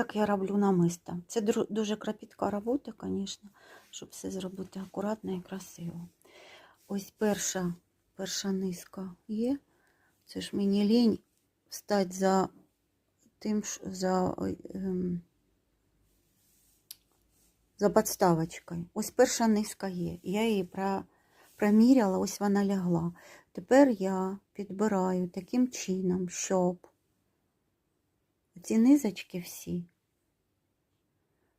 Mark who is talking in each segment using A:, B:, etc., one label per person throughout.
A: Як я роблю намисто. Це дуже кропітка робота, звісно, щоб все зробити акуратно і красиво. Ось перша, перша низка є. Це ж мені лінь встати за тим, за, ем, за подставочкою. Ось перша низка є. Я її про, проміряла, ось вона лягла. Тепер я підбираю таким чином, щоб ці низочки всі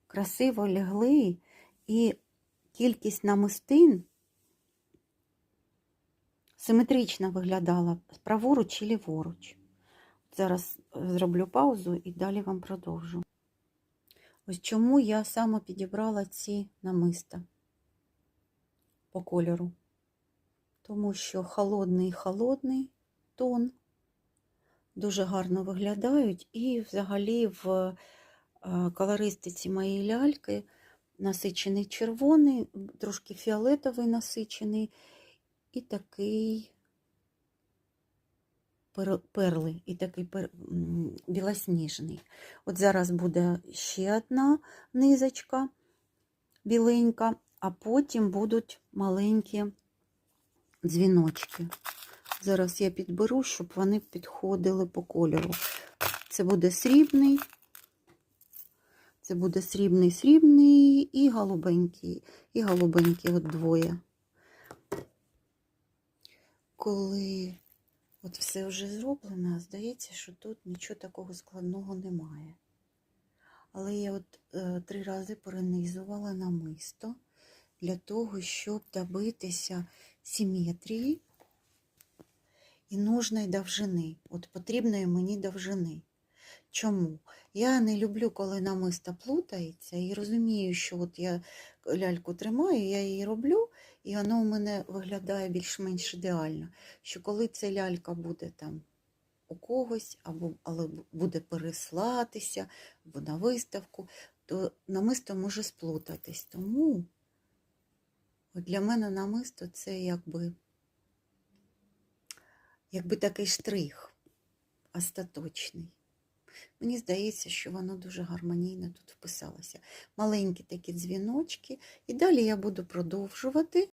A: красиво лягли, і кількість намистин симетрично виглядала праворуч чи ліворуч. Зараз зроблю паузу і далі вам продовжу. Ось чому я саме підібрала ці намиста по кольору. Тому що холодний холодний тон дуже гарно виглядають, і взагалі в е, колористиці моєї ляльки насичений червоний, трошки фіолетовий насичений і такий пер- перли, і такий пер- білосніжний. От зараз буде ще одна низочка біленька, а потім будуть маленькі дзвіночки. Зараз я підберу, щоб вони підходили по кольору. Це буде срібний, це буде срібний, срібний і голубенький. І голубенький от двоє. Коли от все вже зроблено, здається, що тут нічого такого складного немає. Але я от е, три рази перенизувала намисто для того, щоб добитися симетрії і нужної довжини. От потрібної мені довжини. Чому? Я не люблю, коли намисто плутається, і розумію, що от я ляльку тримаю, я її роблю, і воно у мене виглядає більш-менш ідеально. Що коли ця лялька буде там у когось, або але буде переслатися, або на виставку, то намисто може сплутатись. Тому для мене намисто це якби, якби такий штрих остаточний. Мені здається, що воно дуже гармонійно тут вписалося. Маленькі такі дзвіночки. І далі я буду продовжувати